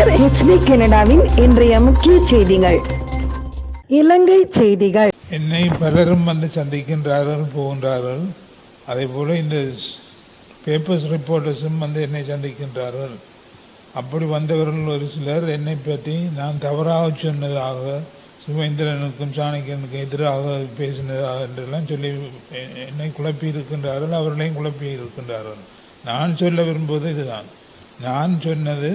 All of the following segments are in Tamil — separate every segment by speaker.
Speaker 1: கலைஞர் ஹெச்டி கனடாவின் இன்றைய முக்கிய செய்திகள். இலங்கை செய்திகள்.
Speaker 2: என்னை பலரும் வந்து சந்திக்கின்றார்கள் போகின்றார்கள். அதே போல் இந்த பேப்பர்ஸ் ரிப்போர்ட்டர்ஸும் வந்து என்னை சந்திக்கின்றார்கள். அப்படி வந்தவர்கள் ஒரு சிலர் என்னை பற்றி நான் தவறாக சொன்னதாக சுமேந்திரனுக்கும் சாணக்கியனுக்கும் எதிராக பேசினதாக என்றெல்லாம் சொல்லி என்னை குழப்பி இருக்கின்றார்கள் அவர்களையும் குழப்பி இருக்கின்றார்கள். நான் சொல்ல விரும்புவது இதுதான். நான் சொன்னது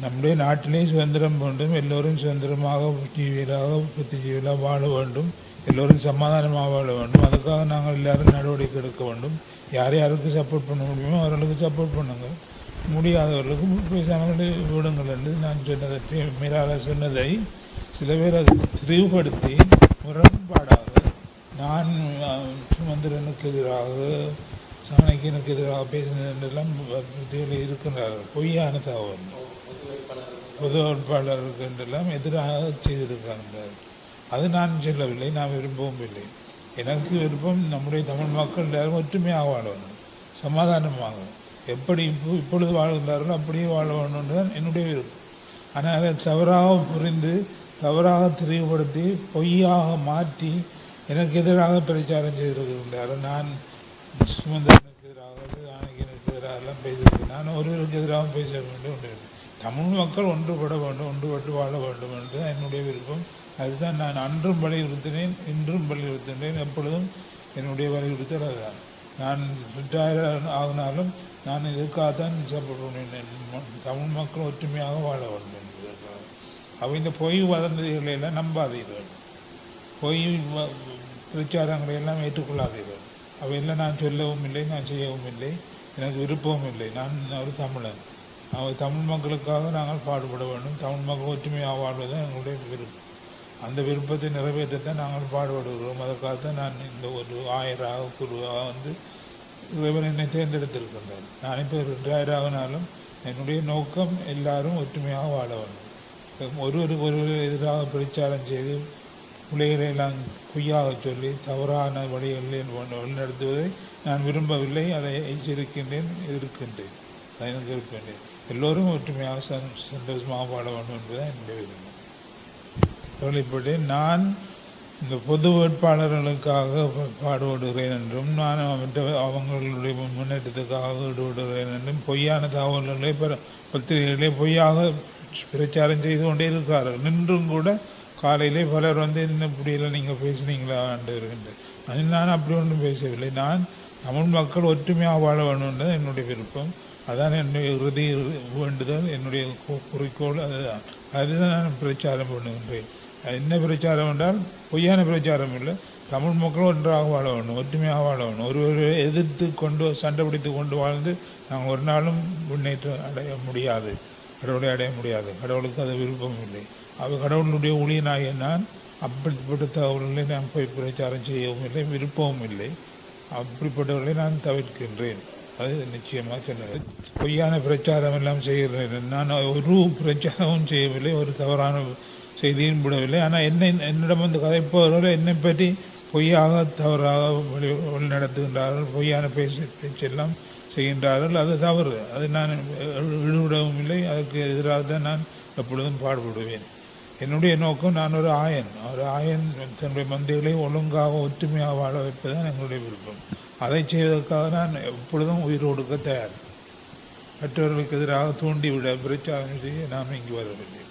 Speaker 2: நம்முடைய நாட்டிலே சுதந்திரம் வேண்டும் எல்லோரும் சுதந்திரமாக ஜீவியலாக புத்திஜீவியலாக வாழ வேண்டும் எல்லோரும் சமாதானமாக வாழ வேண்டும். அதுக்காக நாங்கள் எல்லாரும் நடவடிக்கை எடுக்க வேண்டும். யார் யாருக்கு சப்போர்ட் பண்ண முடியுமோ அவர்களுக்கு சப்போர்ட் பண்ணுங்கள் முடியாதவர்களுக்கு பேசாமல் விடுங்கள் என்று நான் சொன்னதை பே- மீரால சொன்னதை சில பேர் அதை தெளிவுபடுத்தி முரண்பாடாக நான் சுமந்திரனுக்கு எதிராக சாணக்கியனுக்கு எதிராக பேசினது என்றெல்லாம் இருக்கின்றார்கள். பொய்யான தகவல். பொது வேட்பாளருக்கு என்றெல்லாம் எதிராக செய்திருக்கார்கள் அது நான் சொல்லவில்லை நான் விரும்பவும் இல்லை. எனக்கு விருப்பம் நம்முடைய தமிழ் மக்கள் எல்லாரும் ஒற்றுமையாக வாழ வேண்டும் சமாதானமாக எப்படி இப்போ இப்பொழுது வாழ்கின்றார்களோ அப்படியே வாழ வேண்டும் தான் என்னுடைய விருப்பம். ஆனால் அதை தவறாக புரிந்து தவறாக தெளிவுபடுத்தி பொய்யாக மாற்றி எனக்கு எதிராக பிரச்சாரம் செய்திருக்கின்றார்கள். நான் சுமந்திரனுக்கு எதிராக ஆணையனுக்கு எதிராக எல்லாம் பேசியிருக்கேன். நான் ஒருவருக்கு எதிராக பேச வேண்டும் தமிழ் மக்கள் ஒன்றுபட வேண்டும் ஒன்றுபட்டு வாழ வேண்டும் என்று என்னுடைய விருப்பம். அதுதான் நான் அன்றும் வலியுறுத்தினேன் இன்றும் வலியுறுத்தினேன் எப்பொழுதும் என்னுடைய வலியுறுத்தல் அதுதான். நான் ரிட்டையர் ஆகினாலும் நான் இதுக்காகத்தான் சப்போர்ட் பண்ணினேன் தமிழ் மக்கள் ஒற்றுமையாக வாழ வேண்டும் என்பதற்காக இந்த பொய் வதந்திகளை எல்லாம் நம்பாதீர்கள். பொய் பிரச்சாரங்களை எல்லாம் ஏற்றுக்கொள்ளாதீர்கள். அவையெல்லாம் நான் சொல்லவும் இல்லை நான் செய்யவும் இல்லை. எனக்கு விருப்பமும் இல்லை. நான் ஒரு தமிழன். தமிழ் மக்களுக்காக நாங்கள் பாடுபட வேண்டும். தமிழ் மக்கள் ஒற்றுமையாக வாழ்வதுதான் எங்களுடைய விருப்பம். அந்த விருப்பத்தை நிறைவேற்றத்தான் நாங்கள் பாடுபடுகிறோம். அதற்காகத்தான் நான் இந்த ஒரு ஆயராக குருவாக வந்து இறைவன் என்னை தேர்ந்தெடுத்திருக்கின்றார். நான் இப்போ ரிட்டையர் என்னுடைய நோக்கம் எல்லாரும் ஒற்றுமையாக வாழ வேண்டும். ஒருவருக்கு ஒருவர் எதிராக பிரச்சாரம் செய்து பிள்ளைகளை எல்லாம் பொய்யாக சொல்லி தவறான வழிகளில் வழிநடத்துவதை நான் விரும்பவில்லை. அதை எச்சரிக்கின்றேன் எதிர்க்கின்றேன். அதை இருக்க வேண்டியது எல்லோரும் ஒற்றுமையாக சந்தோஷமாக பாட வேண்டும் என்பதுதான் என்னுடைய விருப்பம் கவலைப்பட்டு நான் இந்த பொது வேட்பாளர்களுக்காக பாடுபடுகிறேன் என்றும் நான் அவற்றை அவங்களுடைய முன்னேற்றத்துக்காக ஈடுபடுகிறேன் என்றும் பொய்யான தகவல்களை பிற- பத்திரிகைகளே பொய்யாக பிரச்சாரம் செய்து கொண்டே இருக்கிறார்கள் நின்றும் கூட காலையிலே பலர் வந்து என்ன இப்படியெல்லாம் நீங்கள் பேசுனீங்களா என்று வருகின்றேன் அதில் நான் அப்படி ஒன்றும் பேசவில்லை நான் தமிழ் மக்கள் ஒற்றுமையாக வாழ வேண்டும் என்பது என்னுடைய விருப்பம் அதான் என்னுடைய உறுதி வேண்டுதல் என்னுடைய குறிக்கோள் அதுதான் அதுதான் நான் பிரச்சாரம் பண்ணுகின்றேன். என்ன பிரச்சாரம் என்றால் பொய்யான பிரச்சாரம் இல்லை. தமிழ் மக்கள் ஒன்றாக வாழ வேண்டும் ஒற்றுமையாக வாழ வேண்டும். ஒருவரை எதிர்த்து கொண்டு சண்டை பிடித்து கொண்டு வாழ்ந்து நாங்கள் ஒரு நாளும் முன்னேற்றம் அடைய முடியாது. கடவுளை அடைய முடியாது. கடவுளுக்கு அது விருப்பம் இல்லை. அவர் கடவுளுடைய ஊழியனாகிய நான் அப்படிப்பட்ட தகவல்களை நான் போய் பிரச்சாரம் செய்யவும் இல்லை விருப்பமும் இல்லை. அப்படிப்பட்டவர்களை நான் தவிர்க்கின்றேன். அது நிச்சயமாக சொன்னது பொய்யான பிரச்சாரம் எல்லாம் செய்கிறேன். நான் ஒரு பிரச்சாரமும் செய்யவில்லை ஒரு தவறான செய்தியும் விடவில்லை. ஆனால் என்னை என்னிடம் வந்து கதைப்பவர்கள் என்னை பற்றி பொய்யாக தவறாக வழி நடத்துகின்றார்கள் பொய்யான பேச்சு பேச்செல்லாம் செய்கின்றார்கள். அது தவறு. அது நான் விடுவிடவும் இல்லை. அதற்கு எதிராக தான் நான் எப்பொழுதும் பாடுபடுவேன். என்னுடைய நோக்கம் நான் ஒரு ஆயன். ஒரு ஆயன் தன்னுடைய மந்தைகளை ஒழுங்காக ஒற்றுமையாக வாழ வைப்பதுதான் எங்களுடைய விருப்பம். அதை செய்வதற்காக நான் எப்பொழுதும் உயிரோடுக்க தயார். மற்றவர்களுக்கு எதிராக தூண்டிவிட பிரச்சாரம் செய்ய நாம் இங்கு வரவில்லை.